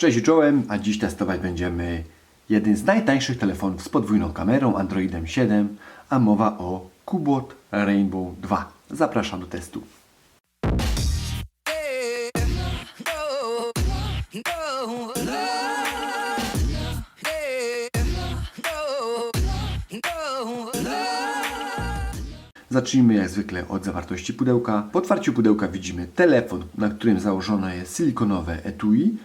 Cześć czołem, a dziś testować będziemy jeden z najtańszych telefonów z podwójną kamerą Androidem 7, a mowa o Kubot Rainbow 2. Zapraszam do testu. Zacznijmy jak zwykle od zawartości pudełka. Po otwarciu pudełka widzimy telefon, na którym założone jest silikonowe etui.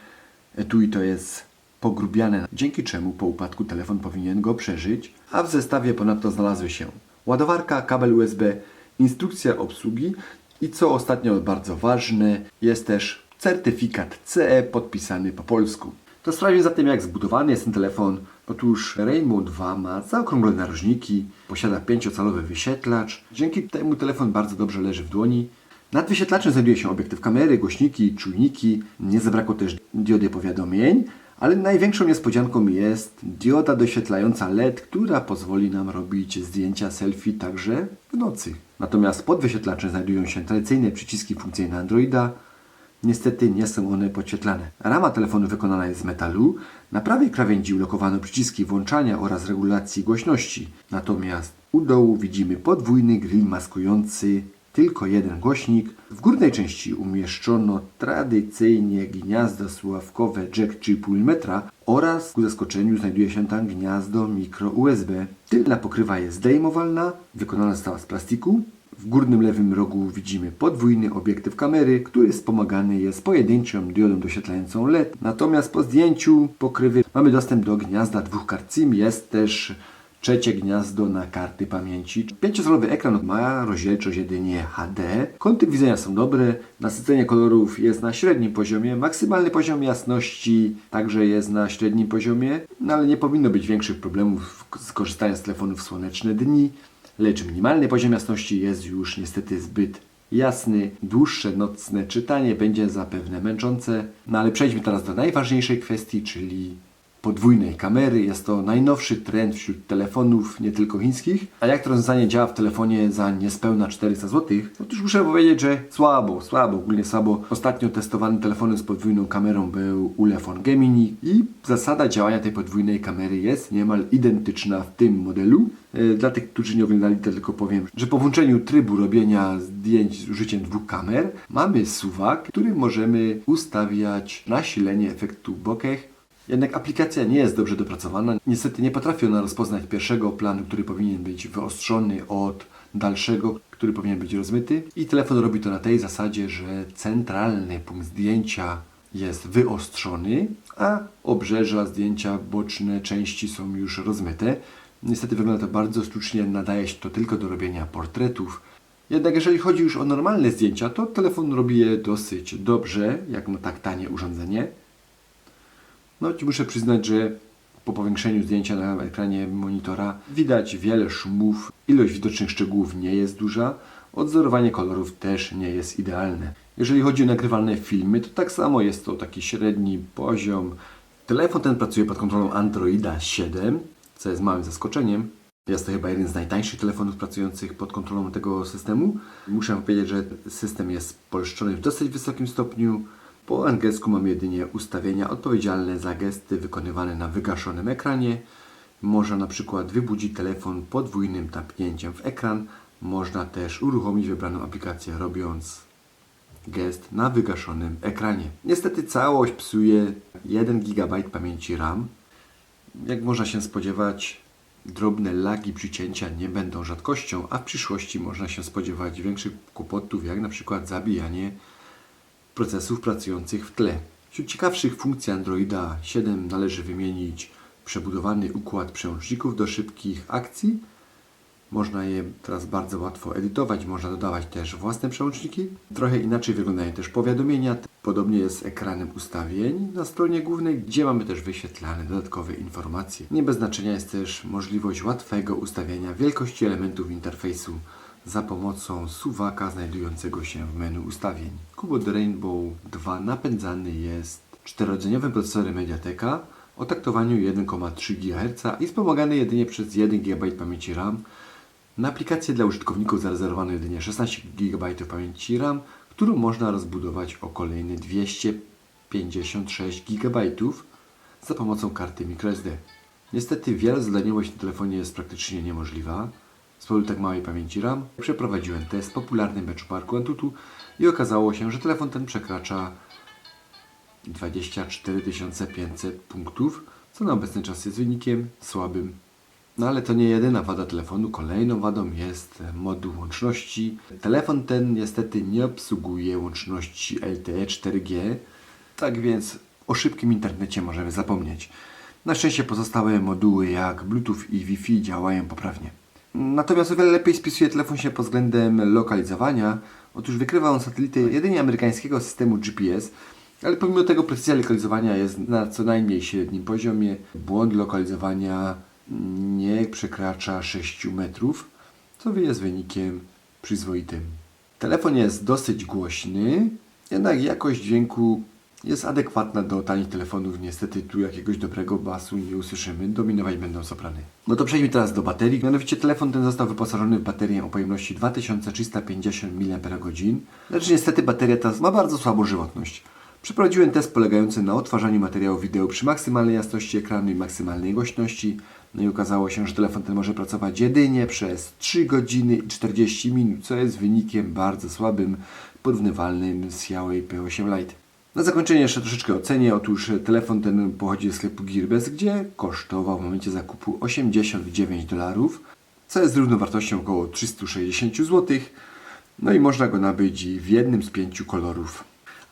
Etui to jest pogrubiane, dzięki czemu po upadku telefon powinien go przeżyć. A w zestawie ponadto znalazły się ładowarka, kabel USB, instrukcja obsługi i co ostatnio bardzo ważne, jest też certyfikat CE podpisany po polsku. To sprawdźmy zatem jak zbudowany jest ten telefon. Otóż Rainbow 2 ma zaokrąglone narożniki, posiada 5-calowy wyświetlacz. Dzięki temu telefon bardzo dobrze leży w dłoni. Nad wyświetlaczem znajduje się obiektyw kamery, głośniki, czujniki. Nie zabrakło też diody powiadomień, ale największą niespodzianką jest dioda doświetlająca LED, która pozwoli nam robić zdjęcia selfie także w nocy. Natomiast pod wyświetlaczem znajdują się tradycyjne przyciski funkcyjne Androida, Niestety nie są one podświetlane. Rama telefonu wykonana jest z metalu. Na prawej krawędzi ulokowano przyciski włączania oraz regulacji głośności. Natomiast u dołu widzimy podwójny grill maskujący tylko jeden głośnik. W górnej części umieszczono tradycyjnie gniazdo słuchawkowe jack 3,5 mm oraz ku zaskoczeniu znajduje się tam gniazdo mikro USB. Tylna pokrywa jest zdejmowalna, wykonana została z plastiku. W górnym lewym rogu widzimy podwójny obiektyw kamery, który wspomagany jest pojedynczą diodą doświetlającą LED. Natomiast po zdjęciu pokrywy mamy dostęp do gniazda dwóch kart SIM. Jest też trzecie gniazdo na karty pamięci. Pięciocalowy ekran ma rozdzielczość jedynie HD. Kąty widzenia są dobre. Nasycenie kolorów jest na średnim poziomie. Maksymalny poziom jasności także jest na średnim poziomie. No ale nie powinno być większych problemów z korzystaniem z telefonów w słoneczne dni lecz minimalny poziom jasności jest już niestety zbyt jasny. Dłuższe nocne czytanie będzie zapewne męczące. No ale przejdźmy teraz do najważniejszej kwestii, czyli podwójnej kamery. Jest to najnowszy trend wśród telefonów, nie tylko chińskich. A jak to rozwiązanie działa w telefonie za niespełna 400 zł? Otóż muszę powiedzieć, że słabo, słabo, ogólnie słabo. Ostatnio testowany telefonem z podwójną kamerą był Ulefone Gemini i zasada działania tej podwójnej kamery jest niemal identyczna w tym modelu. E, Dla tych, którzy nie oglądali, to tylko powiem, że po włączeniu trybu robienia zdjęć z użyciem dwóch kamer mamy suwak, którym możemy ustawiać nasilenie efektu bokeh jednak aplikacja nie jest dobrze dopracowana. Niestety nie potrafi ona rozpoznać pierwszego planu, który powinien być wyostrzony od dalszego, który powinien być rozmyty. I telefon robi to na tej zasadzie, że centralny punkt zdjęcia jest wyostrzony, a obrzeża zdjęcia, boczne części są już rozmyte. Niestety wygląda to bardzo sztucznie, nadaje się to tylko do robienia portretów. Jednak jeżeli chodzi już o normalne zdjęcia, to telefon robi je dosyć dobrze, jak ma tak tanie urządzenie. No muszę przyznać, że po powiększeniu zdjęcia na ekranie monitora widać wiele szumów, ilość widocznych szczegółów nie jest duża, odzorowanie kolorów też nie jest idealne. Jeżeli chodzi o nagrywalne filmy, to tak samo jest to taki średni poziom. Telefon ten pracuje pod kontrolą Androida 7, co jest małym zaskoczeniem. Jest to chyba jeden z najtańszych telefonów pracujących pod kontrolą tego systemu. Muszę powiedzieć, że system jest polszczony w dosyć wysokim stopniu. Po angielsku mamy jedynie ustawienia odpowiedzialne za gesty wykonywane na wygaszonym ekranie. Można na przykład wybudzić telefon podwójnym tapnięciem w ekran. Można też uruchomić wybraną aplikację robiąc gest na wygaszonym ekranie. Niestety całość psuje 1 GB pamięci RAM. Jak można się spodziewać, drobne lagi przycięcia nie będą rzadkością, a w przyszłości można się spodziewać większych kłopotów, jak na przykład zabijanie procesów pracujących w tle. Wśród ciekawszych funkcji Androida 7 należy wymienić przebudowany układ przełączników do szybkich akcji. Można je teraz bardzo łatwo edytować, można dodawać też własne przełączniki. Trochę inaczej wyglądają też powiadomienia. Podobnie jest z ekranem ustawień na stronie głównej, gdzie mamy też wyświetlane dodatkowe informacje. Nie bez znaczenia jest też możliwość łatwego ustawiania wielkości elementów interfejsu za pomocą suwaka znajdującego się w menu ustawień. Kubot Rainbow 2 napędzany jest czterodzeniowym procesorem Mediateka o taktowaniu 1,3 GHz i wspomagany jedynie przez 1 GB pamięci RAM. Na aplikację dla użytkowników zarezerwowano jedynie 16 GB pamięci RAM, którą można rozbudować o kolejne 200 56 GB za pomocą karty microSD. Niestety wielozadaniowość na telefonie jest praktycznie niemożliwa z tak małej pamięci RAM. Przeprowadziłem test popularnym benchmarku Antutu i okazało się, że telefon ten przekracza 24 500 punktów, co na obecny czas jest wynikiem słabym. No ale to nie jedyna wada telefonu. Kolejną wadą jest moduł łączności. Telefon ten niestety nie obsługuje łączności LTE 4G, tak więc o szybkim internecie możemy zapomnieć. Na szczęście pozostałe moduły jak Bluetooth i Wi-Fi działają poprawnie. Natomiast o wiele lepiej spisuje telefon się pod względem lokalizowania. Otóż wykrywa on satelity jedynie amerykańskiego systemu GPS, ale pomimo tego precyzja lokalizowania jest na co najmniej średnim poziomie. Błąd lokalizowania nie przekracza 6 metrów, co jest wynikiem przyzwoitym. Telefon jest dosyć głośny, jednak jakość dźwięku jest adekwatna do tanich telefonów. Niestety tu jakiegoś dobrego basu nie usłyszymy. Dominować będą soprany. No to przejdźmy teraz do baterii. Mianowicie telefon ten został wyposażony w baterię o pojemności 2350 mAh. Lecz niestety bateria ta ma bardzo słabą żywotność. Przeprowadziłem test polegający na odtwarzaniu materiału wideo przy maksymalnej jasności ekranu i maksymalnej głośności. No i okazało się, że telefon ten może pracować jedynie przez 3 godziny i 40 minut, co jest wynikiem bardzo słabym, porównywalnym z Huawei P8 Lite. Na zakończenie jeszcze troszeczkę ocenię. Otóż telefon ten pochodzi ze sklepu Gearbest, gdzie kosztował w momencie zakupu 89 dolarów, co jest równowartością około 360 zł. No i można go nabyć w jednym z pięciu kolorów.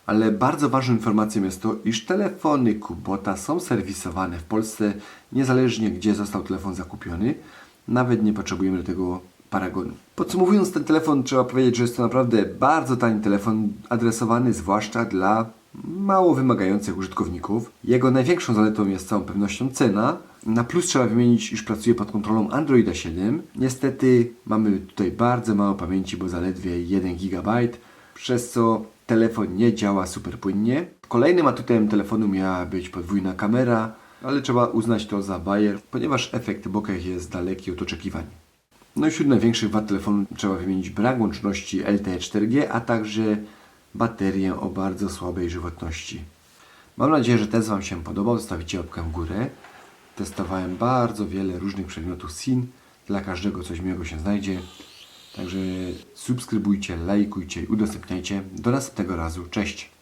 Ale bardzo ważną informacją jest to, iż telefony Kubota są serwisowane w Polsce niezależnie gdzie został telefon zakupiony. Nawet nie potrzebujemy do tego paragonu. Podsumowując ten telefon, trzeba powiedzieć, że jest to naprawdę bardzo tani telefon, adresowany zwłaszcza dla mało wymagających użytkowników. Jego największą zaletą jest z całą pewnością cena. Na plus trzeba wymienić, iż pracuje pod kontrolą Androida 7. Niestety mamy tutaj bardzo mało pamięci, bo zaledwie 1 GB, przez co telefon nie działa super płynnie. Kolejnym atutem telefonu miała być podwójna kamera, ale trzeba uznać to za bajer, ponieważ efekt bokeh jest daleki od oczekiwań. No i wśród największych wad telefonu trzeba wymienić brak łączności LTE 4G, a także baterię o bardzo słabej żywotności. Mam nadzieję, że test Wam się podobał. Zostawicie łapkę w górę. Testowałem bardzo wiele różnych przedmiotów SIN. Dla każdego coś miłego się znajdzie. Także subskrybujcie, lajkujcie i udostępniajcie. Do następnego razu. Cześć!